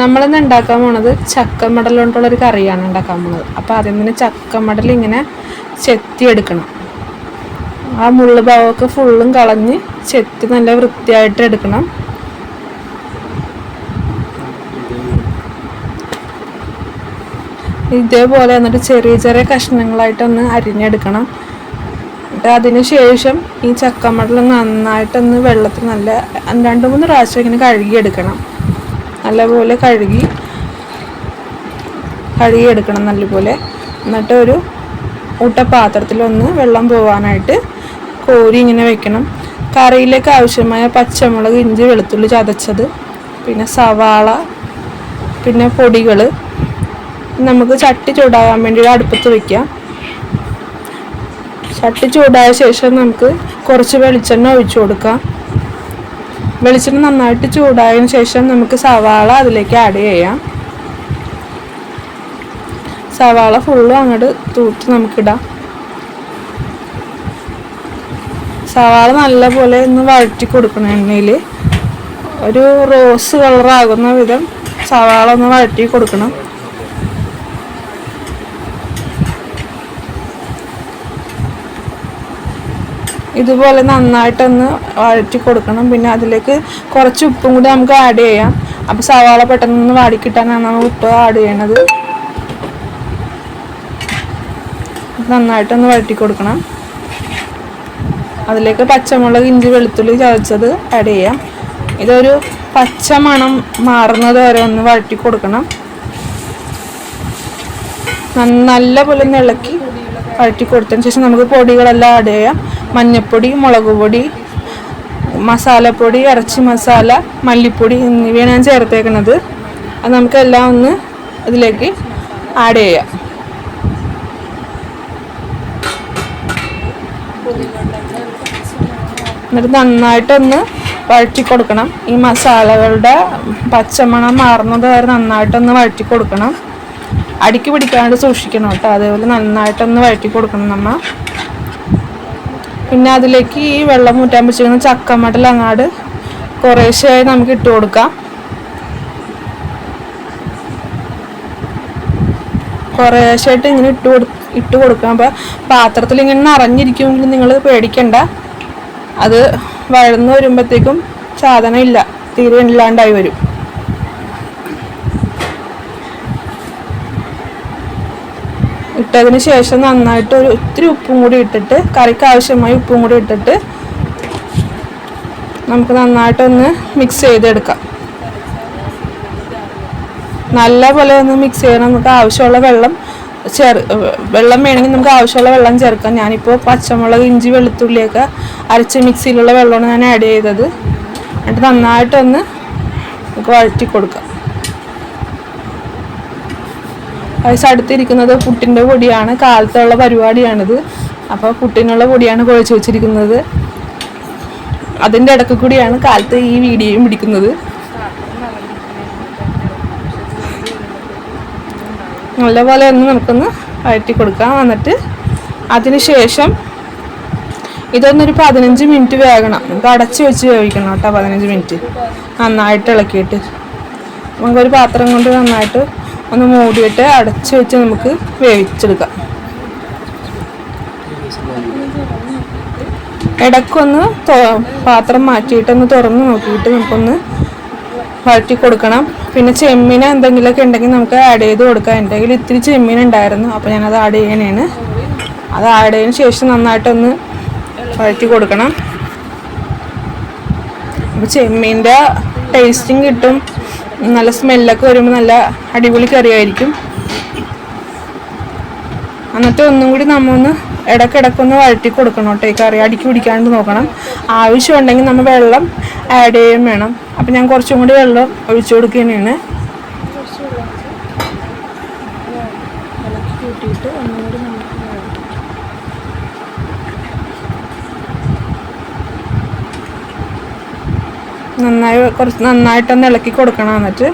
നമ്മളിന്ന് ഉണ്ടാക്കാൻ പോണത്? ചക്കമടൽ കൊണ്ടുള്ളൊരു കറിയാണ് ഉണ്ടാക്കാൻ പോണത്. അപ്പോൾ ആദ്യം തന്നെ ചക്കമടൽ ഇങ്ങനെ ചെത്തിയെടുക്കണം. ആ മുള്ളു ഭാഗമൊക്കെ ഫുള്ളും കളഞ്ഞ് ചെത്തി നല്ല വൃത്തിയായിട്ട് എടുക്കണം. ഇതേപോലെ എന്നിട്ട് ചെറിയ ചെറിയ കഷ്ണങ്ങളായിട്ടൊന്ന് അരിഞ്ഞെടുക്കണം. എന്നിട്ട് അതിന് ശേഷം ഈ ചക്കമടൽ നന്നായിട്ടൊന്ന് വെള്ളത്തിൽ നല്ല രണ്ട് മൂന്ന് പ്രാവശ്യം ഇങ്ങനെ കഴുകിയെടുക്കണം. നല്ലപോലെ കഴുകി കഴുകിയെടുക്കണം നല്ലപോലെ. എന്നിട്ട് ഒരു ഊട്ട വെള്ളം പോവാനായിട്ട് കോരി ഇങ്ങനെ വെക്കണം. കറിയിലേക്ക് ആവശ്യമായ പച്ചമുളക് ഇഞ്ചി വെളുത്തുള്ളി ചതച്ചത് പിന്നെ സവാള പിന്നെ പൊടികൾ നമുക്ക് ചട്ടി ചൂടാകാൻ വേണ്ടി അടുപ്പത്ത് വെക്കാം. ചട്ടി ചൂടായ ശേഷം നമുക്ക് കുറച്ച് വെളിച്ചെണ്ണ ഒഴിച്ചു കൊടുക്കാം. വെളിച്ചെണ്ണ നന്നായിട്ട് ചൂടായതിനു ശേഷം നമുക്ക് സവാള അതിലേക്ക് ആഡ് ചെയ്യാം. സവാള ഫുള്ളും അങ്ങോട്ട് തൂത്ത് നമുക്കിടാം സവാള നല്ലപോലെ ഒന്ന് വഴറ്റി കൊടുക്കണം എണ്ണയിൽ ഒരു റോസ് കളറാകുന്ന വിധം സവാള ഒന്ന് വഴറ്റി കൊടുക്കണം. ഇതുപോലെ നന്നായിട്ടൊന്ന് വഴറ്റി കൊടുക്കണം. പിന്നെ അതിലേക്ക് കുറച്ച് ഉപ്പും കൂടി നമുക്ക് ആഡ് ചെയ്യാം. അപ്പോൾ സവാള പെട്ടെന്ന് വാടിക്കിട്ടാനാണ് നമ്മൾ ഉപ്പ് ആഡ് ചെയ്യണത്. നന്നായിട്ടൊന്ന് വഴറ്റി കൊടുക്കണം. അതിലേക്ക് പച്ചമുളക് ഇഞ്ചി വെളുത്തുള്ളി ചതച്ചത് ആഡ് ചെയ്യാം. ഇതൊരു പച്ച മണം മാറുന്നത് വരെ ഒന്ന് വഴറ്റി കൊടുക്കണം. നല്ല പോലെ ഒന്ന് ഇളക്കി വഴറ്റി കൊടുത്തതിന് ശേഷം നമുക്ക് പൊടികളെല്ലാം ആഡ് ചെയ്യാം. മഞ്ഞൾപ്പൊടി മുളക് പൊടി മസാലപ്പൊടി ഇറച്ചി മസാല മല്ലിപ്പൊടി എന്നിവയാണ് ഞാൻ ചേർത്തേക്കുന്നത് അത് നമുക്കെല്ലാം ഒന്ന് അതിലേക്ക് ആഡ് ചെയ്യാം. എന്നിട്ട് നന്നായിട്ടൊന്ന് വഴറ്റി കൊടുക്കണം. ഈ മസാലകളുടെ പച്ചമണം മാറുന്നത് വരെ നന്നായിട്ടൊന്ന് വഴറ്റി കൊടുക്കണം. അടിക്ക് പിടിക്കാണ്ട് സൂക്ഷിക്കണം കേട്ടോ. അതേപോലെ നന്നായിട്ടൊന്ന് വഴറ്റി കൊടുക്കണം നമ്മൾ പിന്നെ അതിലേക്ക് ഈ വെള്ളം മുറ്റാൻ വെച്ചിരിക്കുന്ന ചക്കമടൽ അങ്ങാട് കുറേശ്ശെയായി നമുക്ക് ഇട്ട് കൊടുക്കാം. കുറേശ്ശായിട്ട് ഇങ്ങനെ ഇട്ട് കൊടു ഇട്ട് കൊടുക്കാം. അപ്പോൾ പാത്രത്തിൽ ഇങ്ങനെ നിറഞ്ഞിരിക്കുമെങ്കിൽ നിങ്ങൾ പേടിക്കണ്ട. അത് വഴന്ന് വരുമ്പോഴത്തേക്കും സാധനം ഇല്ല. തീരെ ഇല്ലാണ്ടായി വരും. ഇട്ടതിന് ശേഷം നന്നായിട്ട് ഒരു ഒത്തിരി ഉപ്പും കൂടി ഇട്ടിട്ട് കറിക്ക് ആവശ്യമായി ഉപ്പും കൂടി ഇട്ടിട്ട് നമുക്ക് നന്നായിട്ടൊന്ന് മിക്സ് ചെയ്തെടുക്കാം. നല്ലപോലെ ഒന്ന് മിക്സ് ചെയ്യണം. നമുക്ക് ആവശ്യമുള്ള വെള്ളം ചേർ വെള്ളം വേണമെങ്കിൽ നമുക്ക് ആവശ്യമുള്ള വെള്ളം ചേർക്കാം. ഞാനിപ്പോൾ പച്ചമുളക് ഇഞ്ചി വെളുത്തുള്ളിയൊക്കെ അരച്ച് മിക്സിയിലുള്ള വെള്ളമാണ് ഞാൻ ആഡ് ചെയ്തത്. എന്നിട്ട് നന്നായിട്ടൊന്ന് നമുക്ക് വഴറ്റി കൊടുക്കാം. വയസ്സ് അടുത്തിരിക്കുന്നത് പുട്ടിന്റെ പൊടിയാണ്. കാലത്തുള്ള പരിപാടിയാണിത്. അപ്പോൾ പുട്ടിനുള്ള പൊടിയാണ് കുഴച്ച് വെച്ചിരിക്കുന്നത്. അതിന്റെ ഇടയ്ക്ക് കൂടിയാണ് കാലത്ത് ഈ വീഡിയോയും പിടിക്കുന്നത്. നല്ലപോലെ ഒന്ന് നമുക്കൊന്ന് വഴറ്റി കൊടുക്കാം. എന്നിട്ട് അതിനുശേഷം ഇതൊന്നൊരു പതിനഞ്ച് മിനിറ്റ് വേകണം. നമുക്ക് അടച്ച് വെച്ച് വേവിക്കണം കേട്ടോ പതിനഞ്ച് മിനിറ്റ്. നന്നായിട്ട് ഇളക്കിയിട്ട്. നമുക്കൊരു പാത്രം കൊണ്ട് നന്നായിട്ട് ഒന്ന് മൂടിയിട്ട് അടച്ചു വെച്ച് നമുക്ക് വേവിച്ചെടുക്കാം. ഇടക്കൊന്ന് പാത്രം മാറ്റിയിട്ടൊന്ന് തുറന്ന് നോക്കിയിട്ട് നമുക്കൊന്ന് വഴറ്റി കൊടുക്കണം പിന്നെ ചെമ്മീൻ എന്തെങ്കിലുമൊക്കെ ഉണ്ടെങ്കിൽ നമുക്ക് ആഡ് ചെയ്ത് കൊടുക്കാം. എന്റെ കയ്യിൽ ഇത്തിരി ചെമ്മീൻ ഉണ്ടായിരുന്നു. അപ്പോൾ ഞാനത് ആഡ് ചെയ്യണേണ്. അത് ആഡ് ചെയ്തതിന് ശേഷം നന്നായിട്ടൊന്ന് വഴറ്റി കൊടുക്കണം അപ്പോൾ ചെമ്മീന്റെ ടേസ്റ്റിങ് കിട്ടും. നല്ല സ്മെല്ലൊക്കെ വരുമ്പോൾ നല്ല അടിപൊളി കറിയായിരിക്കും. എന്നിട്ട് ഒന്നും കൂടി നമ്മ ഇടക്കിടക്കൊന്ന് വഴറ്റി കൊടുക്കണം കേട്ടോ ഈ കറി. അടിക്ക് പിടിക്കാണ്ട് നോക്കണം. ആവശ്യമുണ്ടെങ്കിൽ നമ്മൾ വെള്ളം ആഡ് ചെയ്യുകയും വേണം. അപ്പം ഞാൻ കുറച്ചും കൂടി വെള്ളം ഒഴിച്ചു കൊടുക്കുകയാണ്. നന്നായി കുറച്ച് നന്നായിട്ടൊന്ന് ഇളക്കി കൊടുക്കണം എന്നിട്ട്.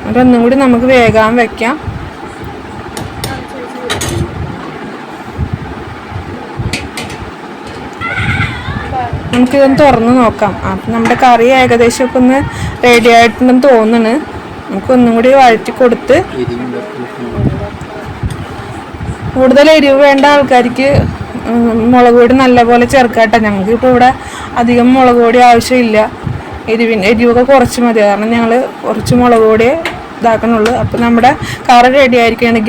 എന്നിട്ട് ഒന്നും കൂടി നമുക്ക് വേഗം വെക്കാം. നമുക്കിതൊന്ന് തുറന്ന് നോക്കാം. അപ്പം നമ്മുടെ കറി ഏകദേശം ഒക്കെ ഒന്ന് റെഡി ആയിട്ടുണ്ടെന്ന് തോന്നുന്നു നമുക്ക് ഒന്നും കൂടി വഴറ്റി കൊടുത്ത്. കൂടുതൽ എരിവ് വേണ്ട ആൾക്കാർക്ക് മുളക് പൊടി നല്ലപോലെ ചേർക്കാട്ടെ. ഞങ്ങൾക്ക് ഇപ്പോൾ ഇവിടെ അധികം മുളക് പൊടി ആവശ്യമില്ല. എരിവിന് എരിവൊക്കെ കുറച്ച് മതി. കാരണം ഞങ്ങൾ കുറച്ച് മുളക് പൊടിയേ ഇതാക്കണുള്ളൂ. അപ്പോൾ നമ്മുടെ കറി റെഡി ആയിരിക്കുകയാണെങ്കിൽ